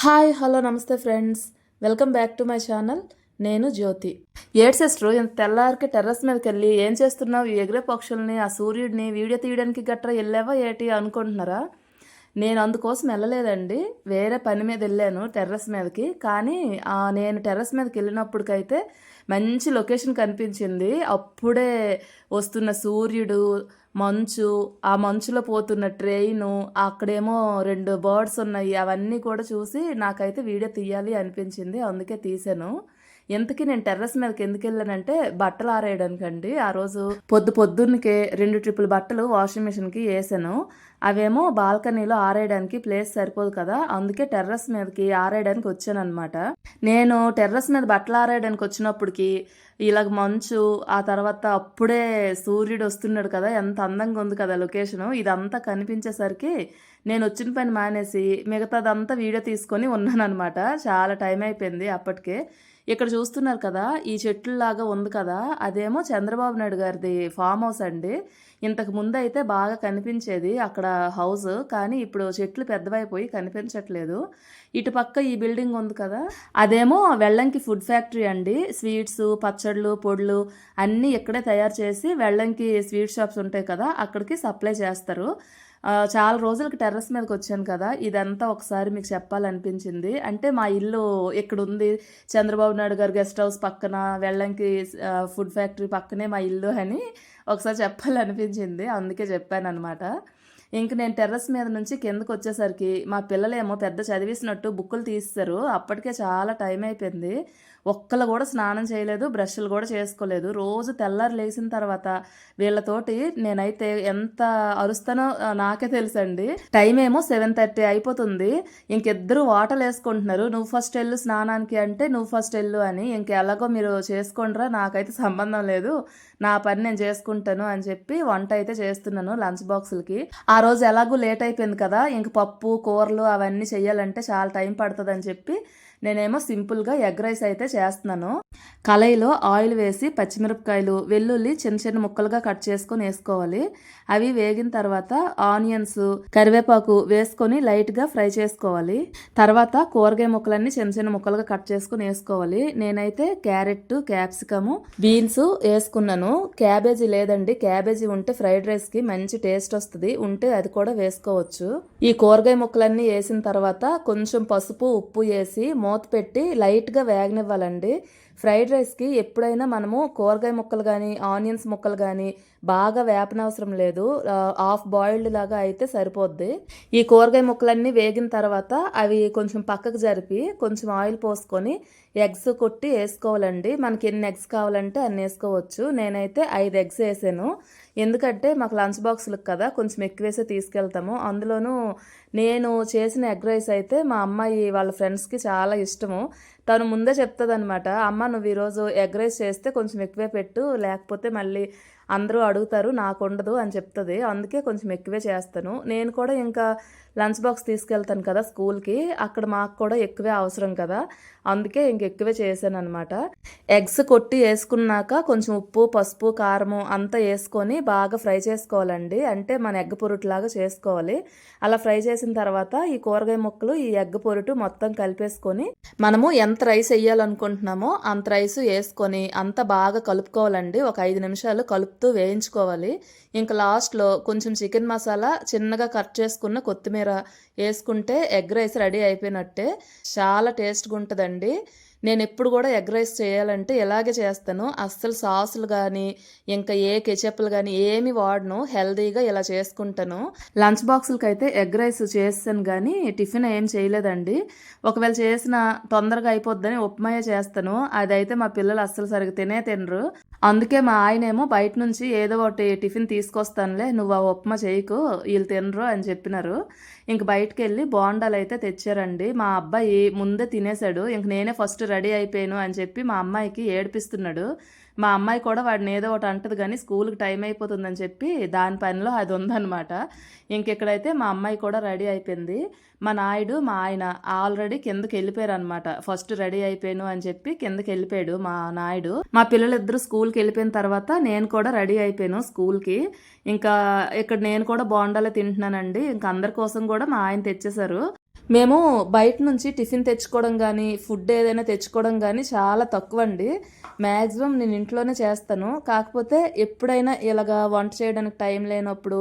Hi hello నమస్తే friends. Welcome back to my channel. నేను జ్యోతి. ఏడ్ సిస్టర్ ఇంత తెల్లారికి టెర్రస్ మీదకి వెళ్ళి ఏం చేస్తున్నావు? ఎగిరే పక్షుల్ని ఆ సూర్యుడిని వీడియో తీయడానికి గట్రా వెళ్ళావా? ఏటి అనుకుంటున్నారా? నేను అందుకోసం వెళ్ళలేదండి. వేరే పని మీద వెళ్ళాను టెర్రస్ మీదకి. కానీ నేను టెర్రస్ మీదకి వెళ్ళినప్పటికైతే మంచి లొకేషన్ కనిపించింది. అప్పుడే వస్తున్న సూర్యుడు మంచు ఆ మంచులో పోతున్న ట్రైను అక్కడేమో రెండు బర్డ్స్ ఉన్నాయి. అవన్నీ కూడా చూసి నాకైతే వీడియో తీయాలి అనిపించింది. అందుకే తీసాను ఎంతకి నేను టెర్రస్ మీదకి ఎందుకు వెళ్ళానంటే బట్టలు ఆరేయడానికండి. ఆ రోజు పొద్దు పొద్దున్నకే రెండు ట్రిపుల్ బట్టలు వాషింగ్ మిషన్కి వేసాను అవేమో బాల్కనీలో ఆరేయడానికి ప్లేస్ సరిపోదు కదా అందుకే టెర్రస్ మీదకి ఆరేయడానికి వచ్చాను అనమాట నేను టెర్రస్ మీద బట్టలు ఆరేయడానికి వచ్చినప్పటికి ఇలాగ మంచు ఆ తర్వాత అప్పుడే సూర్యుడు వస్తున్నాడు కదా ఎంత అందంగా ఉంది కదా లొకేషన్. ఇదంతా కనిపించేసరికి నేను వచ్చిన పని మానేసి మిగతాదంతా వీడియో తీసుకొని ఉన్నాను అనమాట చాలా టైం అయిపోయింది అప్పటికే. ఇక్కడ చూస్తున్నారు కదా ఈ చెట్లులాగా ఉంది కదా. అదేమో చంద్రబాబు నాయుడు గారిది ఫామ్ హౌస్ అండి. ఇంతకు ముందు అయితే బాగా కనిపించేది అక్కడ హౌస్ కానీ ఇప్పుడు చెట్లు పెద్దవైపోయి కనిపించట్లేదు. ఇటు పక్క ఈ బిల్డింగ్ ఉంది కదా అదేమో వెళ్ళంకి ఫుడ్ ఫ్యాక్టరీ అండి. స్వీట్స్ పచ్చళ్ళు పొడులు అన్నీ ఇక్కడే తయారు చేసి వెళ్ళంకి స్వీట్ షాప్స్ ఉంటాయి కదా అక్కడికి సప్లై చేస్తారు. చాలా రోజులకి టెర్రస్ మీదకి వచ్చాను కదా ఇదంతా ఒకసారి మీకు చెప్పాలనిపించింది. అంటే మా ఇల్లు ఇక్కడ ఉంది చంద్రబాబు నాయుడు గారు గెస్ట్ హౌస్ పక్కన వెళ్ళంకి ఫుడ్ ఫ్యాక్టరీ పక్కనే మా ఇల్లు అని ఒకసారి చెప్పాలనిపించింది. అందుకే చెప్పాను అనమాట ఇంక నేను టెర్రస్ మీద నుంచి కిందకు వచ్చేసరికి మా పిల్లలేమో పెద్ద చదివేసినట్టు బుక్కులు తీస్తారు. అప్పటికే చాలా టైం అయిపోయింది. ఒక్కళ్ళు కూడా స్నానం చేయలేదు బ్రష్లు కూడా చేసుకోలేదు. రోజు తెల్లారి లేచిన తర్వాత వీళ్ళతోటి నేనైతే ఎంత అరుస్తానో నాకే తెలుసండి. టైం ఏమో సెవెన్ థర్టీ అయిపోతుంది. ఇంకిద్దరు వాటలు వేసుకుంటున్నారు. నువ్వు ఫస్ట్ వెళ్ళు స్నానానికి అంటే నువ్వు ఫస్ట్ వెళ్ళు అని. ఇంకెలాగో మీరు చేసుకోండిరా నాకైతే సంబంధం లేదు. నా పని నేను చేసుకుంటాను అని చెప్పి వంట అయితే చేస్తున్నాను లంచ్ బాక్సులకి. ఆ రోజు ఎలాగో లేట్ అయిపోయింది కదా. ఇంక పప్పు కూరలు అవన్నీ చేయాలంటే చాలా టైం పడుతుంది అని చెప్పి నేనేమో సింపుల్గా ఎగ్ రైస్ అయితే చేస్తున్నాను. కళాయిలో ఆయిల్ వేసి పచ్చిమిరపకాయలు వెల్లుల్లి చిన్న చిన్న ముక్కలుగా కట్ చేసుకొని వేసుకోవాలి. అవి వేగిన తర్వాత ఆనియన్స్ కరివేపాకు వేసుకొని లైట్గా ఫ్రై చేసుకోవాలి. తర్వాత కూరగాయ ముక్కలన్నీ చిన్న చిన్న ముక్కలుగా కట్ చేసుకొని వేసుకోవాలి. నేనైతే క్యారెట్ క్యాప్సికము బీన్స్ వేసుకున్నాను. క్యాబేజీ లేదండి. క్యాబేజీ ఉంటే ఫ్రైడ్ రైస్కి మంచి టేస్ట్ వస్తుంది. ఉంటే అది కూడా వేసుకోవచ్చు. ఈ కూరగాయ ముక్కలన్నీ వేసిన తర్వాత కొంచెం పసుపు ఉప్పు వేసి మూత పెట్టి లైట్గా వేగనివ్వాలండి. ఫ్రైడ్ రైస్కి ఎప్పుడైనా మనము కూరగాయ ముక్కలు కానీ ఆనియన్స్ ముక్కలు కానీ బాగా వేపనవసరం లేదు. హాఫ్ బాయిల్డ్ లాగా అయితే సరిపోద్ది. ఈ కూరగాయ ముక్కలన్నీ వేగిన తర్వాత అవి కొంచెం పక్కకు జరిపి కొంచెం ఆయిల్ పోసుకొని ఎగ్స్ కొట్టి వేసుకోవాలండి. మనకి ఎన్ని ఎగ్స్ కావాలంటే అన్ని వేసుకోవచ్చు. నేనైతే ఐదు ఎగ్స్ వేసాను. ఎందుకంటే మాకు లంచ్ బాక్సులకు కదా కొంచెం ఎక్కువ వేసే తీసుకెళ్తాము. అందులోనూ నేను చేసిన ఎగ్ రైస్ అయితే మా అమ్మాయి వాళ్ళ ఫ్రెండ్స్కి చాలా ఇష్టము. తను ముందే చెప్తుంది అనమాట అమ్మ నువ్వు ఈరోజు ఎగ్ రైస్ చేస్తే కొంచెం ఎక్కువే పెట్టు లేకపోతే మళ్ళీ అందరూ అడుగుతారు నాకు ఉండదు అని చెప్తుంది. అందుకే కొంచెం ఎక్కువే చేస్తాను. నేను కూడా ఇంకా లంచ్ బాక్స్ తీసుకెళ్తాను కదా స్కూల్కి. అక్కడ మాకు కూడా ఎక్కువే అవసరం కదా. అందుకే ఇంక ఎక్కువే చేశాను అనమాట ఎగ్స్ కొట్టి వేసుకున్నాక కొంచెం ఉప్పు పసుపు కారము అంతా వేసుకొని బాగా ఫ్రై చేసుకోవాలండి. అంటే మన ఎగ్ పొరుట్లాగా చేసుకోవాలి. అలా ఫ్రై చేసిన తర్వాత ఈ కూరగాయ ముక్కలు ఈ ఎగ్ పొరుటు మొత్తం కలిపేసుకొని మనము ఎంత రైస్ వేయాలనుకుంటున్నామో అంత రైస్ వేసుకొని అంత బాగా కలుపుకోవాలండి. ఒక ఐదు నిమిషాలు కలుపు కలుపుతూ వేయించుకోవాలి. ఇంకా లాస్ట్లో కొంచెం చికెన్ మసాలా చిన్నగా కట్ చేసుకున్న కొత్తిమీర వేసుకుంటే ఎగ్ రైస్ రెడీ అయిపోయినట్టే. చాలా టేస్ట్గా ఉంటుందండి. నేను ఎప్పుడు కూడా ఎగ్ రైస్ చేయాలంటే ఇలాగే చేస్తాను. అస్సలు సాసులు కానీ ఇంకా ఏ కెచప్లు కానీ ఏమి వాడను. హెల్తీగా ఇలా చేసుకుంటాను. లంచ్ బాక్సులకి అయితే ఎగ్ రైస్ చేస్తాను కానీ టిఫిన్ ఏం చేయలేదండి. ఒకవేళ చేసిన తొందరగా అయిపోద్దని ఉప్మాయే చేస్తాను. అదైతే మా పిల్లలు అస్సలు సరిగ్గా తినే తినరు. అందుకే మా ఆయనేమో బయట నుంచి ఏదో ఒకటి టిఫిన్ తీసుకొస్తానులే నువ్వు ఆ ఉప్మా చేయకు వీళ్ళు తినరు అని చెప్పినారు. ఇంక బయటకు వెళ్ళి బోండాలు అయితే తెచ్చారండి. మా అబ్బాయి ముందే తినేశాడు. ఇంక నేనే ఫస్ట్ రెడీ అయిపోయాను అని చెప్పి మా అమ్మాయికి ఏడిపిస్తున్నాడు. మా అమ్మాయి కూడా వాడిని ఏదో ఒకటి అంటది కానీ స్కూల్కి టైం అయిపోతుందని చెప్పి దాని పనిలో అది ఉందన్నమాట. ఇంకెక్కడైతే మా అమ్మాయి కూడా రెడీ అయిపోయింది. మా నాయుడు మా ఆయన ఆల్రెడీ కిందకి వెళ్ళిపోయారు అనమాట ఫస్ట్ రెడీ అయిపోయాను అని చెప్పి కిందకి వెళ్ళిపోయాడు మా నాయుడు. మా పిల్లలిద్దరూ స్కూల్కి వెళ్ళిపోయిన తర్వాత నేను కూడా రెడీ అయిపోయాను స్కూల్కి. ఇంకా ఇక్కడ నేను కూడా బోండాలే తింటున్నానండి. ఇంకా అందరి కోసం కూడా మా ఆయన తెచ్చేశారు. మేము బయట నుంచి టిఫిన్ తెచ్చుకోవడం కానీ ఫుడ్ ఏదైనా తెచ్చుకోవడం కానీ చాలా తక్కువ అండి మ్యాక్సిమం నేను ఇంట్లోనే చేస్తాను. కాకపోతే ఎప్పుడైనా ఇలాగా వంట చేయడానికి టైం లేనప్పుడు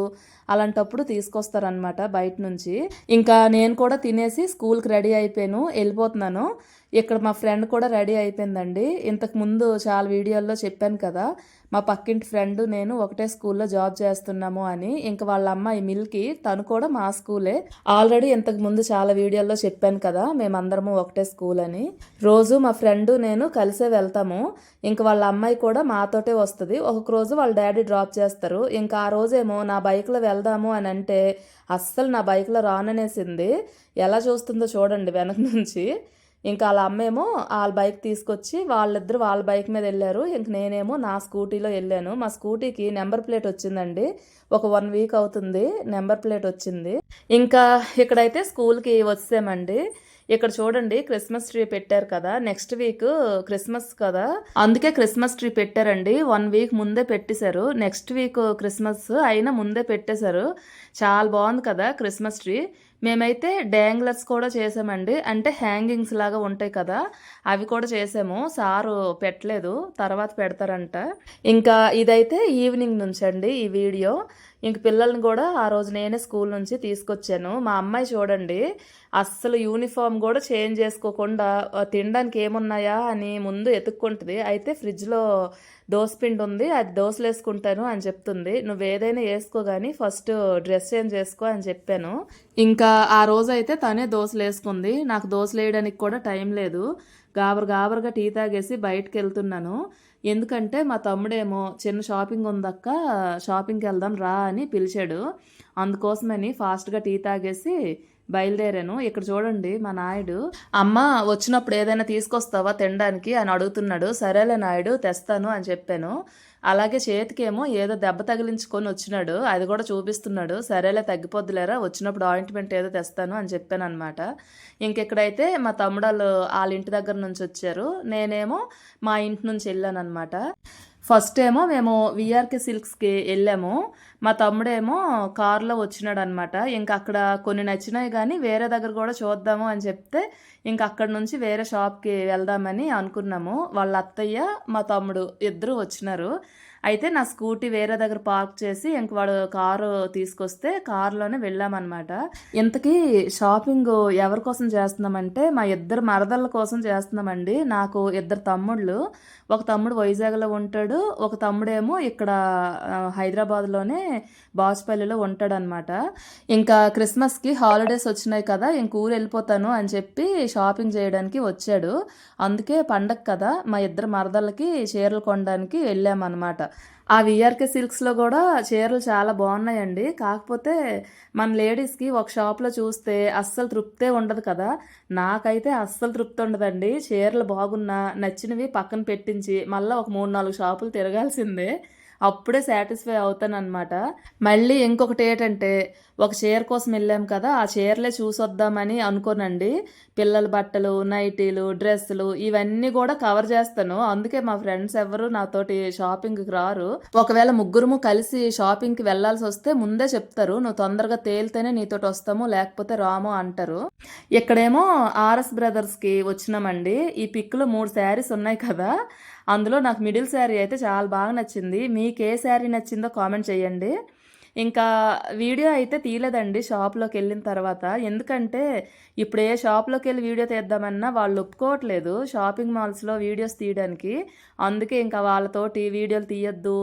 అలాంటప్పుడు తీసుకొస్తారనమాట బయట నుంచి. ఇంకా నేను కూడా తినేసి స్కూల్కి రెడీ అయిపోయాను వెళ్ళిపోతున్నాను. ఇక్కడ మా ఫ్రెండ్ కూడా రెడీ అయిపోయిందండి. ఇంతకు ముందు చాలా వీడియోల్లో చెప్పాను కదా మా పక్కింటి ఫ్రెండ్ నేను ఒకటే స్కూల్లో జాబ్ చేస్తున్నాము అని. ఇంకా వాళ్ళ అమ్మాయి మిల్కి తను కూడా మా స్కూలే. ఆల్రెడీ ఇంతకు ముందు చాలా వీడియోల్లో చెప్పాను కదా మేమందరము ఒకటే స్కూల్ అని. రోజు మా ఫ్రెండ్ నేను కలిసే వెళ్తాము. ఇంకా వాళ్ళ అమ్మాయి కూడా మాతోటే వస్తుంది. ఒక్కొక్క రోజు వాళ్ళ డాడీ డ్రాప్ చేస్తారు. ఇంకా ఆ రోజేమో నా బైక్లో వెళ్దాము అని అంటే అస్సలు నా బైక్లో రాననేసింది. ఎలా చూస్తుందో చూడండి వెనక నుంచి. ఇంకా వాళ్ళ అమ్మేమో వాళ్ళ బైక్ తీసుకొచ్చి వాళ్ళిద్దరు వాళ్ళ బైక్ మీద వెళ్ళారు. ఇంక నేనేమో నా స్కూటీలో వెళ్ళాను. మా స్కూటీకి నెంబర్ ప్లేట్ వచ్చిందండి. ఒక వన్ వీక్ అవుతుంది నెంబర్ ప్లేట్ వచ్చింది. ఇంకా ఇక్కడైతే స్కూల్కి వచ్చామండి ఇక్కడ చూడండి క్రిస్మస్ ట్రీ పెట్టారు కదా. నెక్స్ట్ వీక్ క్రిస్మస్ కదా. అందుకే క్రిస్మస్ ట్రీ పెట్టారండి. వన్ వీక్ ముందే పెట్టేశారు. నెక్స్ట్ వీక్ క్రిస్మస్ అయినా ముందే పెట్టేశారు. చాలా బాగుంది కదా క్రిస్మస్ ట్రీ. మేమైతే డ్యాంగ్లర్స్ కూడా చేసామండి. అంటే హ్యాంగింగ్స్ లాగా ఉంటాయి కదా అవి కూడా చేసాము. సారు పెట్టలేదు తర్వాత పెడతారంట. ఇంకా ఇదైతే ఈవినింగ్ నుంచి అండి ఈ వీడియో. ఇంక పిల్లల్ని కూడా ఆ రోజు నేనే స్కూల్ నుంచి తీసుకొచ్చాను. మా అమ్మాయి చూడండి అస్సలు యూనిఫామ్ కూడా చేంజ్ చేసుకోకుండా తినడానికి ఏమున్నాయా అని ముందు ఎత్తుక్కుంటుంది అయితే ఫ్రిడ్జ్లో దోసపిండి ఉంది అది దోశలు వేసుకుంటాను అని చెప్తుంది. నువ్వు ఏదైనా వేసుకో కానీ ఫస్ట్ డ్రెస్ చేంజ్ చేసుకో అని చెప్పాను. ఇంకా ఆ రోజు అయితే తనే దోశలు వేసుకుంది. నాకు దోశలు వేయడానికి కూడా టైం లేదు. గాబరు గాబరుగా టీ తాగేసి బయటకు వెళ్తున్నాను ఎందుకంటే మా తమ్ముడేమో చిన్న షాపింగ్ ఉందక్క షాపింగ్కి వెళ్దాం రా అని పిలిచాడు. అందుకోసమని ఫాస్ట్గా టీ తాగేసి బయలుదేరాను. ఇక్కడ చూడండి మా నాయుడు. అమ్మ వచ్చినప్పుడు ఏదైనా తీసుకొస్తావా తినడానికి? అని అడుగుతున్నాడు. సరేలే నాయుడు తెస్తాను అని చెప్పాను. అలాగే చేతికేమో ఏదో దెబ్బ తగిలించుకొని వచ్చినాడు. అది కూడా చూపిస్తున్నాడు. సరేలే తగ్గిపోద్దులేరా వచ్చినప్పుడు ఆయింట్మెంట్ ఏదో తెస్తాను అని చెప్పాను అనమాట ఇంకెక్కడైతే మా తమ్ముడాలు వాళ్ళ ఇంటి దగ్గర నుంచి వచ్చారు. నేనేమో మా ఇంటి నుంచి వెళ్ళాను అనమాట ఫస్ట్ ఏమో మేము విఆర్కే సిల్క్స్కి వెళ్ళాము. మా తమ్ముడేమో కారులో వచ్చినాడు అనమాట ఇంకా అక్కడ కొన్ని నచ్చినాయి కానీ వేరే దగ్గర కూడా చూద్దాము అని చెప్తే ఇంకా అక్కడ నుంచి వేరే షాప్కి వెళ్దామని అనుకున్నాము. వాళ్ళ అత్తయ్య మా తమ్ముడు ఇద్దరు వచ్చినారు. అయితే నా స్కూటీ వేరే దగ్గర పార్క్ చేసి ఇంక వాడు కారు తీసుకొస్తే కారులోనే వెళ్ళామన్నమాట. ఇంతకీ షాపింగ్ ఎవరి కోసం చేస్తున్నామంటే మా ఇద్దరు మరదళ్ళ కోసం చేస్తున్నామండి. నాకు ఇద్దరు తమ్ముళ్ళు ఒక తమ్ముడు వైజాగ్లో ఉంటాడు ఒక తమ్ముడేమో ఇక్కడ హైదరాబాద్లోనే బాజ్పల్లిలో ఉంటాడనమాట ఇంకా క్రిస్మస్కి హాలిడేస్ వచ్చినాయి కదా ఇంక ఊరు వెళ్ళిపోతాను అని చెప్పి షాపింగ్ చేయడానికి వచ్చాడు. అందుకే పండగ కదా మా ఇద్దరు మరదళ్ళకి చీరలు కొనడానికి వెళ్ళామన్నమాట. ఆ విఆర్కే సిల్క్స్లో కూడా చీరలు చాలా బాగున్నాయండి. కాకపోతే మన లేడీస్కి ఒక షాప్లో చూస్తే అస్సలు తృప్తే ఉండదు కదా. నాకైతే అస్సలు తృప్తి ఉండదండి. చీరలు బాగున్నా నచ్చినవి పక్కన పెట్టించి మళ్ళీ ఒక మూడు నాలుగు షాపులు తిరగాల్సిందే. అప్పుడే సాటిస్ఫై అవుతానమాట మళ్ళీ ఇంకొకటి ఏంటంటే ఒక చీర కోసం వెళ్ళాం కదా ఆ చీరలే చూసొద్దామని అనుకోనండి. పిల్లల బట్టలు నైటీలు డ్రెస్సులు ఇవన్నీ కూడా కవర్ చేస్తాను. అందుకే మా ఫ్రెండ్స్ ఎవరు నాతోటి షాపింగ్కి రారు. ఒకవేళ ముగ్గురుము కలిసి షాపింగ్కి వెళ్ళాల్సి వస్తే ముందే చెప్తారు. నువ్వు తొందరగా తేలితేనే నీతోటి వస్తాము లేకపోతే రాము అంటారు. ఇక్కడేమో ఆర్ఎస్ బ్రదర్స్కి వచ్చినామండి. ఈ పిక్లో మూడు శారీస్ ఉన్నాయి కదా. అందులో నాకు మిడిల్ శారీ అయితే చాలా బాగా నచ్చింది. మీకు ఏ శారీ నచ్చిందో కామెంట్ చేయండి. ఇంకా వీడియో అయితే తీయలేదండి షాప్లోకి వెళ్ళిన తర్వాత. ఎందుకంటే ఇప్పుడు ఏ షాప్లోకి వెళ్ళి వీడియో తీద్దామన్నా వాళ్ళు ఒప్పుకోవట్లేదు షాపింగ్ మాల్స్లో వీడియోస్ తీయడానికి. అందుకే ఇంకా వాళ్ళతోటి వీడియోలు తీయొద్దు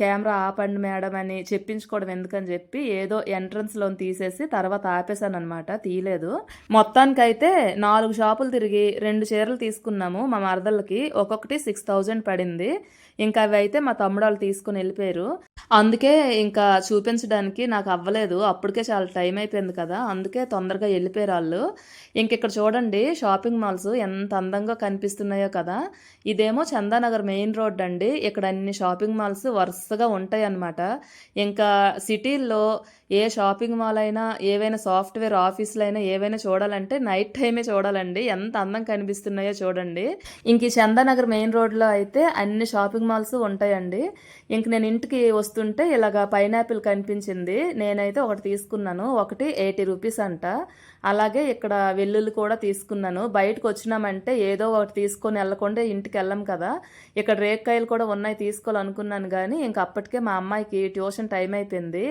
కెమెరా ఆపండి మేడం అని చెప్పించుకోవడం ఎందుకని చెప్పి ఏదో ఎంట్రన్స్లో తీసేసి తర్వాత ఆపేశాను అనమాట తీయలేదు. మొత్తానికైతే నాలుగు షాపులు తిరిగి రెండు చీరలు తీసుకున్నాము మా మరదలకి ఒక్కొక్కటి సిక్స్ థౌజండ్ పడింది. ఇంకా అవి అయితే మా తమ్ముడు వాళ్ళు తీసుకుని వెళ్ళిపోయారు. అందుకే ఇంకా చూపించడానికి నాకు అవ్వలేదు. అప్పటికే చాలా టైం అయిపోయింది కదా. అందుకే తొందరగా వెళ్ళిపోయారు వాళ్ళు. ఇంక ఇక్కడ చూడండి షాపింగ్ మాల్స్ ఎంత అందంగా కనిపిస్తున్నాయో కదా. ఇదేమో చందానగర్ మెయిన్ రోడ్ అండి. ఇక్కడ అన్ని షాపింగ్ మాల్స్ వరుసగా ఉంటాయి అన్నమాట ఇంకా సిటీల్లో ఏ షాపింగ్ మాల్ అయినా ఏవైనా సాఫ్ట్వేర్ ఆఫీసులు అయినా ఏవైనా చూడాలంటే నైట్ టైమే చూడాలండి. ఎంత అందం కనిపిస్తున్నాయో చూడండి. ఇంక ఈ చందానగర్ మెయిన్ రోడ్లో అయితే అన్ని షాపింగ్ మాల్స్ ఉంటాయండి. ఇంక నేను ఇంటికి వస్తుంటే ఇలాగా పైనాపిల్ కనిపించింది. నేనైతే ఒకటి తీసుకున్నాను. ఒకటి ఎయిటీ రూపీస్ అంట. అలాగే ఇక్కడ వెల్లుల్లి కూడా తీసుకున్నాను. బయటకు వచ్చినామంటే ఏదో ఒకటి తీసుకొని వెళ్ళకుండా ఇంటికి వెళ్ళం కదా. ఇక్కడ రేక్కాయలు కూడా ఉన్నాయి తీసుకోవాలనుకున్నాను కానీ ఇంక అప్పటికే మా అమ్మాయికి ట్యూషన్ టైం అయిపోయింది.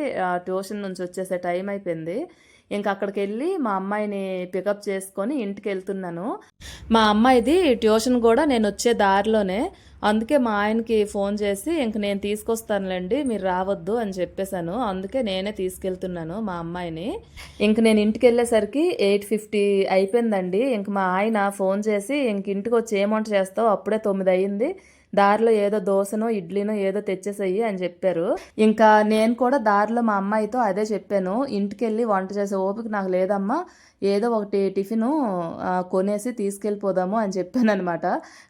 ట్యూషన్ నుంచి వచ్చేసే టైం అయిపోయింది. ఇంక అక్కడికి వెళ్ళి మా అమ్మాయిని పికప్ చేసుకొని ఇంటికి వెళ్తున్నాను మా అమ్మాయిది ట్యూషన్ కూడా నేను వచ్చే దారిలోనే. అందుకే మా ఆయనకి ఫోన్ చేసి ఇంక నేను తీసుకొస్తానులేండి మీరు రావద్దు అని చెప్పేశాను. అందుకే నేనే తీసుకెళ్తున్నాను మా అమ్మాయిని. ఇంక నేను ఇంటికి వెళ్ళేసరికి ఎయిట్ ఫిఫ్టీ అయిపోయిందండి. ఇంక మా ఆయన ఫోన్ చేసి ఇంక ఇంటికి వచ్చి ఏమంట చేస్తావు? అప్పుడే తొమ్మిది అయ్యింది దారిలో ఏదో దోశనో ఇడ్లీనో ఏదో తెచ్చేసేయి అని చెప్పారు. ఇంకా నేను కూడా దారిలో మా అమ్మాయితో అదే చెప్పాను. ఇంటికి వెళ్ళి వంట చేసే ఓపిక నాకు లేదమ్మా. ఏదో ఒకటి టిఫిను కొనేసి తీసుకెళ్ళిపోదాము అని చెప్పాను అనమాట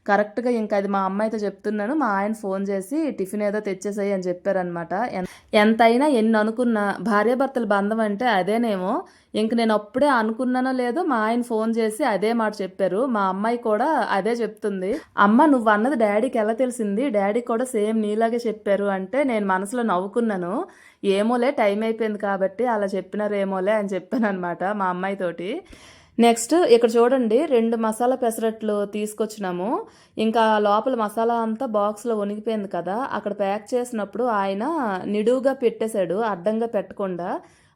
కరెక్ట్గా ఇంకా అది మా అమ్మాయితో చెప్తున్నాను. మా ఆయన ఫోన్ చేసి టిఫిన్ ఏదో తెచ్చేసాయి అని చెప్పారనమాట ఎంతైనా ఎన్ని అనుకున్న భార్యాభర్తల బంధం అంటే అదేనేమో. ఇంక నేను అప్పుడే అనుకున్నానో లేదో మా ఆయన ఫోన్ చేసి అదే మాట చెప్పారు. మా అమ్మాయి కూడా అదే చెప్తుంది. అమ్మ నువ్వు అన్నది డాడీకి ఎలా తెలిసింది? డాడీ కూడా సేమ్ నీలాగే చెప్పారు అంటే నేను మనసులో నవ్వుకున్నాను. ఏమోలే టైం అయిపోయింది కాబట్టి అలా చెప్పినారేమోలే అని చెప్పాను అనమాట మా అమ్మాయితోటి నెక్స్ట్ ఇక్కడ చూడండి రెండు మసాలా పెసరట్లు తీసుకొచ్చినాము. ఇంకా లోపల మసాలా అంతా బాక్స్లో వణిగిపోయింది కదా అక్కడ ప్యాక్ చేసినప్పుడు ఆయన నిడువుగా పెట్టేశాడు అడ్డంగా పెట్టకుండా.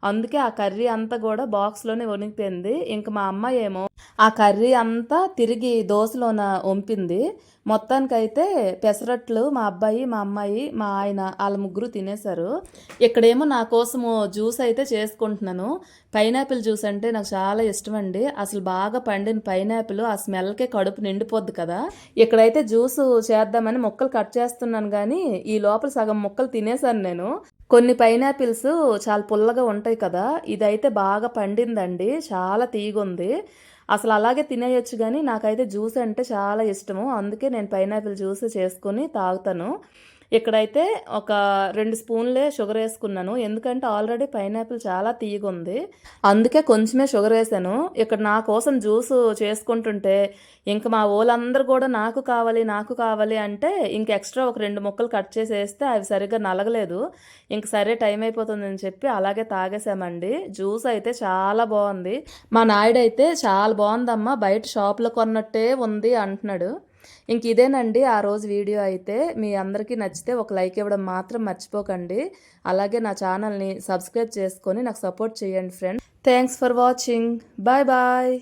అందుకే ఆ కర్రీ అంతా కూడా బాక్స్లోనే వణిగిపోయింది ఇంక మా అమ్మాయి ఏమో ఆ కర్రీ అంతా తిరిగి దోశలోన వంపింది. మొత్తానికైతే పెసరట్లు మా అబ్బాయి మా అమ్మాయి మా ఆయన వాళ్ళ ముగ్గురు తినేశారు. ఇక్కడేమో నా కోసము జ్యూస్ అయితే చేసుకుంటున్నాను. పైనాపిల్ జ్యూస్ అంటే నాకు చాలా ఇష్టం అండి అసలు బాగా పండిన పైనాపిల్ ఆ స్మెల్కే కడుపు నిండిపోద్ది కదా. ఇక్కడైతే జ్యూస్ చేద్దామని ముక్కలు కట్ చేస్తున్నాను కానీ ఈ లోపల సగం ముక్కలు తినేసాను నేను. కొన్ని పైనాపిల్స్ చాలా పుల్లగా ఉంటాయి కదా. ఇదైతే బాగా పండిందండి. చాలా తీగుంది. అసలు అలాగే తినేయొచ్చు కానీ నాకైతే జ్యూస్ అంటే చాలా ఇష్టము. అందుకే నేను పైనాపిల్ జ్యూస్ చేసుకొని తాగుతాను. ఇక్కడైతే ఒక రెండు స్పూన్లే షుగర్ వేసుకున్నాను. ఎందుకంటే ఆల్రెడీ పైనాపిల్ చాలా తీయగుంది. అందుకే కొంచెమే షుగర్ వేసాను. ఇక్కడ నా కోసం జ్యూస్ చేసుకుంటుంటే ఇంక మా వాళ్ళందరూ కూడా నాకు కావాలి నాకు కావాలి అంటే ఇంక ఎక్స్ట్రా ఒక రెండు ముక్కలు కట్ చేసి వేస్తే అవి సరిగ్గా నలగలేదు. ఇంక సరే టైం అయిపోతుందని చెప్పి అలాగే తాగేసామండి. జ్యూస్ అయితే చాలా బాగుంది. మా నాయుడు అయితే చాలా బాగుందమ్మా బయట షాప్లో కొన్నట్టే ఉంది అంటున్నాడు. ఇంక ఇదేనండి ఆ రోజు వీడియో అయితే మీ అందరికీ నచ్చితే ఒక లైక్ ఇవ్వడం మాత్రం మర్చిపోకండి. అలాగే నా ఛానల్ని సబ్స్క్రైబ్ చేసుకొని నాకు సపోర్ట్ చేయండి friend. Thanks for watching. Bye bye.